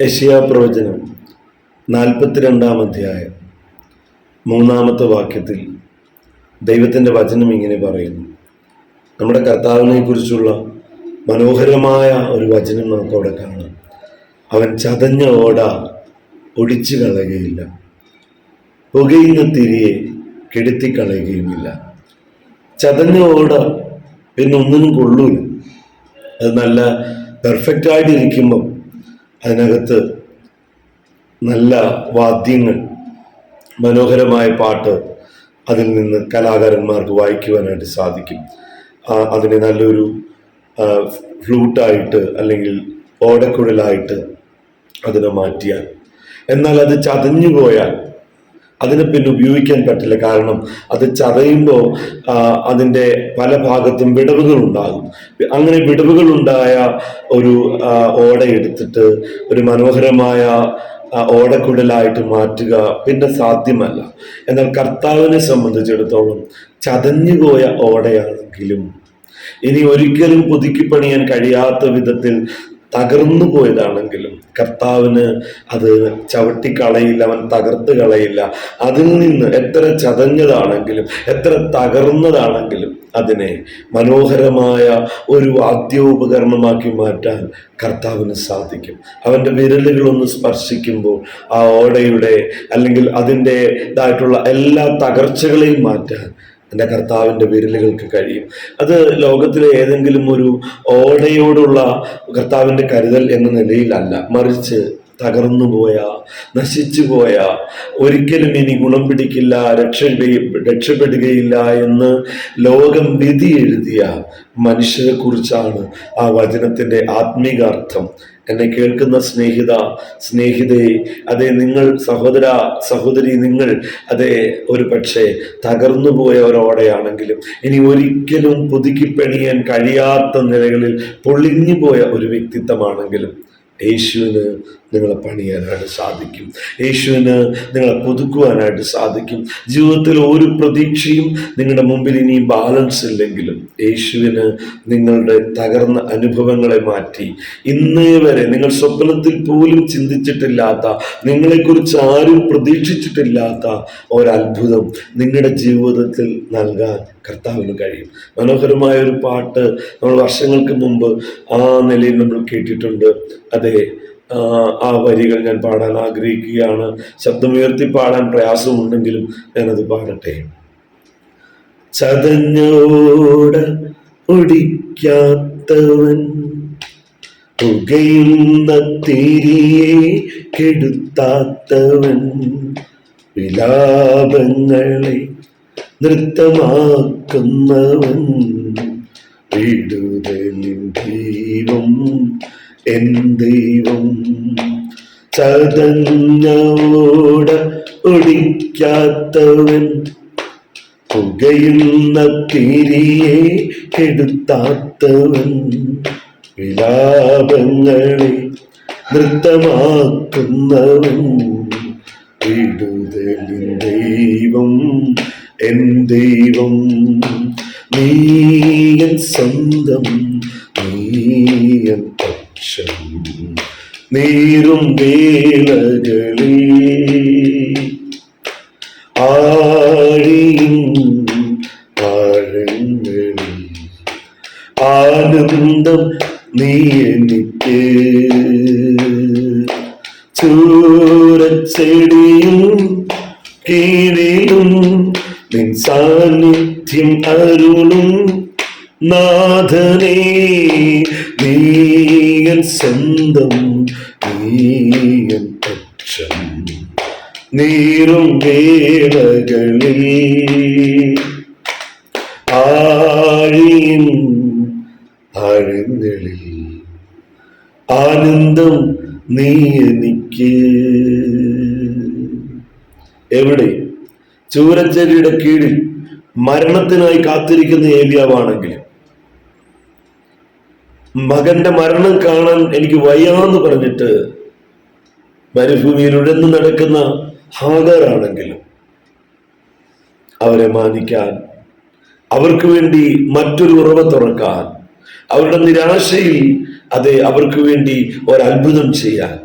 യശയാ പ്രവചനം നാൽപ്പത്തിരണ്ടാം അധ്യായം. മൂന്നാമത്തെ വാക്യത്തിൽ ദൈവത്തിന്റെ വചനം ഇങ്ങനെ പറയുന്നു. നമ്മുടെ കർത്താവിനെ കുറിച്ചുള്ള മനോഹരമായ ഒരു വചനം നമുക്കവിടെ കാണാം. അവൻ ചതഞ്ഞ ഓട ഒടിച്ചു കളയുകയില്ല. പുകയുന്ന തിരിയെ കെടുത്തിക്കളയുകയുമില്ല ചതഞ്ഞ ഓട പിന്നെ ഒന്നിനും കൊള്ളൂല. അത് നല്ല പെർഫെക്റ്റ് ആയിട്ടിരിക്കുമ്പം അതിനകത്ത് നല്ല വാദ്യങ്ങൾ മനോഹരമായ പാട്ട് അതിൽ നിന്ന് കലാകാരന്മാർക്ക് വായിക്കുവാനായിട്ട് സാധിക്കും. അതിനെ നല്ലൊരു ഫ്ലൂട്ടായിട്ട് അല്ലെങ്കിൽ ഓടക്കുഴലായിട്ട് അതിനെ മാറ്റിയാൽ. എന്നാൽ അത് ചതഞ്ഞു പോയാൽ അതിനെ പിന്നെ ഉപയോഗിക്കാൻ പറ്റില്ല. കാരണം അത് ചതയുമ്പോൾ അതിന്റെ പല ഭാഗത്തും വിടവുകൾ ഉണ്ടാകും അങ്ങനെ വിടവുകൾ ഉണ്ടായ ഒരു ഓട എടുത്തിട്ട് ഒരു മനോഹരമായ ഓടക്കുടലായിട്ട് മാറ്റുക പിന്നെ സാധ്യമല്ല. എന്നാൽ കർത്താവിനെ സംബന്ധിച്ചിടത്തോളം ചതഞ്ഞുപോയ ഓടയാണെങ്കിലും ഇനി ഒരിക്കലും പുതുക്കി പണിയാൻ കഴിയാത്ത വിധത്തിൽ തകർന്നു പോയതാണെങ്കിലും കർത്താവിന് അത് ചവിട്ടിക്കളയില്ല അവൻ തകർത്ത് കളയില്ല. അതിൽ നിന്ന് എത്ര ചതഞ്ഞതാണെങ്കിലും എത്ര തകർന്നതാണെങ്കിലും അതിനെ മനോഹരമായ ഒരു വാദ്യോപകരണമാക്കി മാറ്റാൻ കർത്താവിന് സാധിക്കും. അവന്റെ വിരലുകളൊന്ന് സ്പർശിക്കുമ്പോൾ ആ ഓടയുടെ അല്ലെങ്കിൽ അതിന്റെ ഇതായിട്ടുള്ള എല്ലാ തകർച്ചകളെയും മാറ്റാൻ എന്റെ കർത്താവിന്റെ വിരലുകൾക്ക് കഴിയും. അത് ലോകത്തിലെ ഏതെങ്കിലും ഒരു ഓടയോടുള്ള കർത്താവിന്റെ കരുതൽ എന്ന നിലയിലല്ല. മറിച്ച് തകർന്നു പോയ നശിച്ചു പോയ ഒരിക്കലും ഇനി ഗുണം പിടിക്കില്ല രക്ഷ രക്ഷപ്പെടുകയില്ല എന്ന് ലോകം വിധി എഴുതിയ മനുഷ്യരെ കുറിച്ചാണ് ആ വചനത്തിന്റെ ആത്മീകാർത്ഥം എന്നെ കേൾക്കുന്ന സ്നേഹിത സ്നേഹിതയെ അതെ നിങ്ങൾ സഹോദര സഹോദരി നിങ്ങൾ അതെ ഒരു പക്ഷേ തകർന്നു പോയ ഒരോടെയാണെങ്കിലും ഇനി ഒരിക്കലും പുതുക്കി പണിയാൻ കഴിയാത്ത നിലകളിൽ പൊളിഞ്ഞു പോയ ഒരു വ്യക്തിത്വമാണെങ്കിലും യേശുവിന് നിങ്ങളെ പണിയാനായിട്ട് സാധിക്കും. യേശുവിന് നിങ്ങളെ പുതുക്കുവാനായിട്ട് സാധിക്കും. ജീവിതത്തിൽ ഒരു പ്രതീക്ഷയും നിങ്ങളുടെ മുമ്പിൽ ഇനി ബാലൻസ് ഇല്ലെങ്കിലും യേശുവിന് നിങ്ങളുടെ തകർന്ന അനുഭവങ്ങളെ മാറ്റി. ഇന്നേ വരെ നിങ്ങൾ സ്വപ്നത്തിൽ പോലും ചിന്തിച്ചിട്ടില്ലാത്ത നിങ്ങളെക്കുറിച്ച് ആരും പ്രതീക്ഷിച്ചിട്ടില്ലാത്ത ഒരത്ഭുതം നിങ്ങളുടെ ജീവിതത്തിൽ നൽകാൻ കർത്താവിന് കഴിയും. മനോഹരമായ ഒരു പാട്ട് നമ്മൾ വർഷങ്ങൾക്ക് മുമ്പ് ആ നിലയിൽ നമ്മൾ കേട്ടിട്ടുണ്ട്. അതെ ആ, വരികൾ ഞാൻ പാടാൻ ആഗ്രഹിക്കുകയാണ്. ശബ്ദമുയർത്തി പാടാൻ പ്രയാസമുണ്ടെങ്കിലും ഞാനത് പാടട്ടെ. ചതഞ്ഞോട ഒടിക്കാത്തവൻ പുകയുന്ന തിരിയെ കെടുത്താത്തവൻ വിലാപങ്ങളെ നൃത്തമാക്കുന്നവൻ വിടുതലിൻ എൻ ദൈവം ചതഞ്ഞോട ഒടിക്കാത്തവൻ പുകയുന്ന തിരിയെ കെടുത്താത്തവൻ വിലാപങ്ങളെ നൃത്തമാക്കുന്നവൻ നീരും വേളകളിൽ ആഴിയും ആഴങ്ങളിൽ ആനന്ദം നീ എനിക്ക് ചൂരച്ചെടിയും കീഴിലും നിൻ സാന്നിധ്യം അരുളും നാഥനേ. സ്വന്തം നീയും പക്ഷം നീറും വേളകളിൽ ആഴിയും ആഴങ്ങളിൽ ആനന്ദം നീ എനിക്ക്. എവിടെ? ചൂരച്ചെടിയുടെ കീഴിൽ മരണത്തിനായി കാത്തിരിക്കുന്ന ഏലിയാവാണെങ്കിൽ മകന്റെ മരണം കാണാൻ എനിക്ക് വയ്യാന്ന് പറഞ്ഞിട്ട് മരുഭൂമിയിൽ നടക്കുന്ന ഹാഗറാണെങ്കിലും അവരെ മാനിക്കാൻ അവർക്ക് വേണ്ടി മറ്റൊരു ഉറവ തുറക്കാൻ അവരുടെ നിരാശയിൽ അതെ അവർക്ക് വേണ്ടി ഒരത്ഭുതം ചെയ്യാൻ.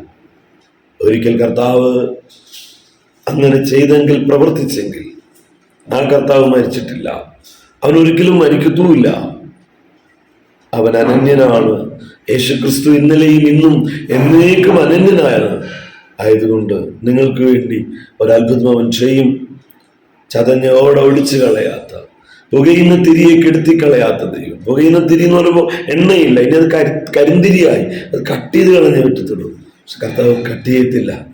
ഒരിക്കൽ കർത്താവ് അങ്ങനെ ചെയ്തെങ്കിൽ പ്രവർത്തിച്ചെങ്കിൽ ആ കർത്താവ് മരിച്ചിട്ടില്ല. അവൻ ഒരിക്കലും മരിക്കത്തുമില്ല. അവൻ അനന്യനാണ്. യേശുക്രിസ്തു ഇന്നലെയും ഇന്നും എന്നേക്കും അനന്യനായാണ്. ആയതുകൊണ്ട് നിങ്ങൾക്ക് വേണ്ടി ഒരത്ഭുതം അവൻ ചെയ്യും. ചതഞ്ഞോടെ ഒഴിച്ചു കളയാത്ത പുകയുന്ന തിരിയെ കെടുത്തി കളയാത്ത ദൈവം. പുകയുന്ന തിരി എന്ന് പറയുമ്പോൾ എണ്ണയില്ല. ഇനി അത് കരി കരിന്തിരിയായി. അത് കട്ട് ചെയ്ത് കളഞ്ഞേ പറ്റത്തുള്ളൂ. പക്ഷെ കർത്താവ് കട്ട് ചെയ്യത്തില്ല.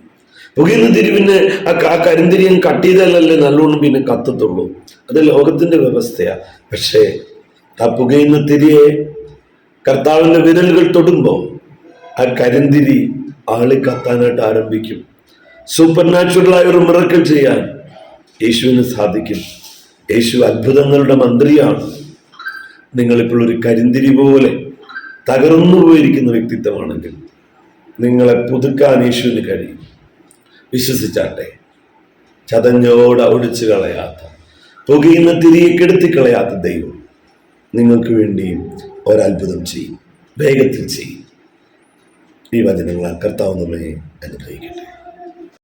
പുകയുന്ന തിരി പിന്നെ ആ കരിന്തിരിയും കട്ട് ചെയ്താലല്ലേ നല്ലോണം പിന്നെ കത്തത്തുള്ളൂ. അത് ലോകത്തിന്റെ വ്യവസ്ഥയാണ് പക്ഷേ ആ പുകയുന്ന തിരിയെ കർത്താവിന്റെ വിരലുകൾ തൊടുമ്പോൾ ആ കരിന്തിരി ആളി കത്താനായിട്ട് ആരംഭിക്കും. സൂപ്പർ നാച്ചുറലായ ഒരു മിറക്കൽ ചെയ്യാൻ യേശുവിന് സാധിക്കും. യേശു അത്ഭുതങ്ങളുടെ മന്ത്രിയാണ്. നിങ്ങളിപ്പോൾ ഒരു കരിന്തിരി പോലെ തകർന്നു പോയിരിക്കുന്ന വ്യക്തിത്വമാണെങ്കിൽ നിങ്ങളെ പുതുക്കാൻ യേശുവിന് കഴിയും. വിശ്വസിച്ചാട്ടെ ചതഞ്ഞോട് ഒഴിച്ചു കളയാത്ത പുകയുന്ന തിരിയെ കെടുത്തി കളയാത്ത ദൈവം നിങ്ങൾക്ക് വേണ്ടിയും ഒരത്ഭുതം ചെയ്യും വേഗത്തിൽ ചെയ്യും. ഈ വചനങ്ങളാൽ കർത്താവ് നമ്മെ അനുഗ്രഹിക്കട്ടെ.